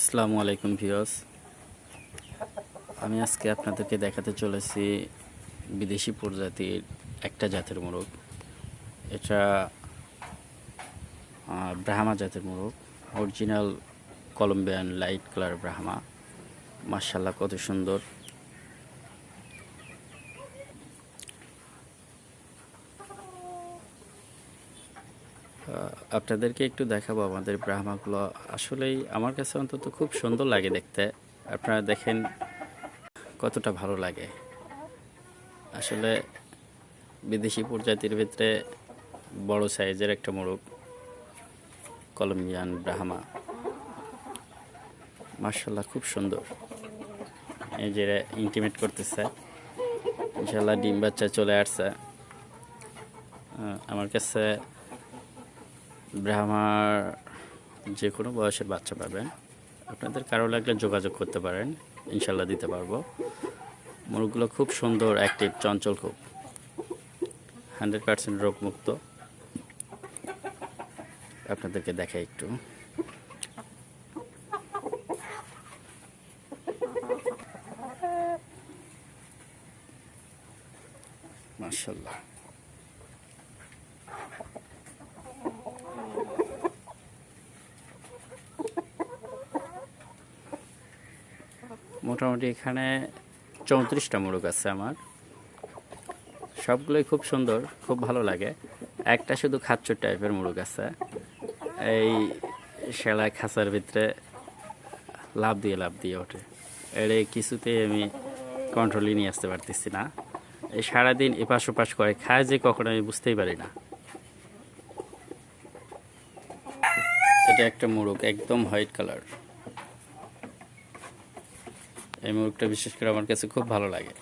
আসসালামু আলাইকুম ভিউয়ার্স। আমি আজকে আপনাদেরকে দেখাতে চলেছি বিদেশি প্রজাতির একটা জাতের মোরগ। এটা ব্রাহ্মা জাতের মোরগ। Original Colombian light colour Brahma মার্শাল্লাহ কত সুন্দর। আপনাদেরকে একটু দেখাবো আমাদের ব্রাহ্মাগুলো আসলেই আমার কাছে অন্তত খুব সুন্দর লাগে দেখতে। আপনারা দেখেন কতটা ভালো লাগে। আসলে বিদেশি প্রজাতির ভিতরে বড় সাইজের একটা মোরগ, কলম্বিয়ান ব্রাহ্মা। মার্শাল্লাহ খুব সুন্দর। এই যে ইন্টিমেট করতেছে। ইনশাল্লাহ ডিম বাচ্চা চলে আসছে। আমার কাছে ব্রাহ্মার যে কোনো বয়সের বাচ্চা পাবেন। আপনাদের কারও লাগলে যোগাযোগ করতে পারেন। ইনশাল্লাহ দিতে পারব। মুরগগুলো খুব সুন্দর অ্যাক্টিভ চঞ্চল খুব। হান্ড্রেড পার্সেন্ট রোগমুক্ত। আপনাদেরকে দেখাই একটু। মার্শাল্লাহ মোটামুটি এখানে চৌত্রিশটা মোরগ আছে আমার। সবগুলোই খুব সুন্দর, খুব ভালো লাগে। একটা শুধু খাচ্চর টাইপের মোরগ আছে। এই সেলাই খাঁচার ভিতরে লাভ দিয়ে লাভ দিয়ে ওঠে। এর কিছুতেই আমি কন্ট্রোলে নিয়ে আসতে পারতেছি না। এই সারাদিন এপাশ ওপাশ করে খায় যে কখনো আমি বুঝতেই পারি না। এটা একটা মোরগ একদম হোয়াইট কালার। এই মুরগটা বিশেষ করে আমার কাছে খুব ভালো লাগে।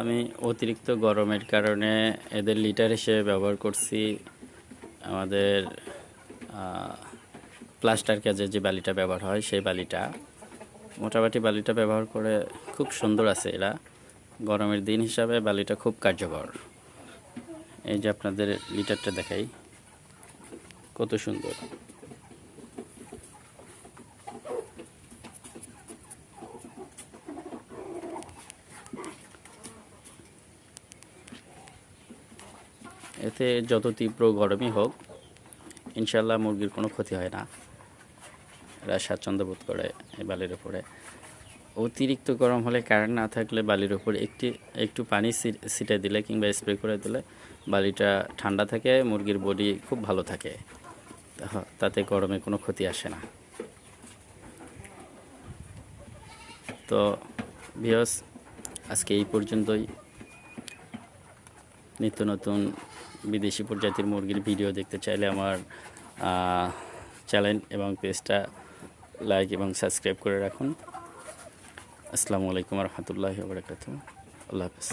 আমি অতিরিক্ত গরমের কারণে এদের লিটার হিসেবে ব্যবহার করছি। আমাদের প্লাস্টার কাজে যে বালিটা ব্যবহার হয়, সেই বালিটা। মোটামুটি বালিটা ব্যবহার করে খুব সুন্দর আছে এরা। গরমের দিন হিসাবে বালিটা খুব কার্যকর। এই যে আপনাদের লিটারটা দেখাই, কত সুন্দর। এতে যত তীব্র গরমই হোক, ইনশাল্লাহ মুরগির কোনো ক্ষতি হয় না। এরা স্বাচ্ছন্দ্য বোধ করে এই বালির উপরে। অতিরিক্ত গরম হলে কারেন্ট না থাকলে বালির উপর একটি, একটু পানি ছিটে দিলে কিংবা স্প্রে করে দিলে বালিটা ঠান্ডা থাকে, মুরগির বডি খুব ভালো থাকে। তাতে গরমে কোনো ক্ষতি আসে না। তো ভিওস আজকে এই পর্যন্তই। নিত্য নতুন বিদেশি প্রজাতির মুরগির ভিডিও দেখতে চাইলে আমার চ্যানেল এবং পেজটা লাইক এবং সাবস্ক্রাইব করে রাখুন। আসসালামু আলাইকুম রহমতুল্লাহ বরকাত আল্লাহ হাফিজ।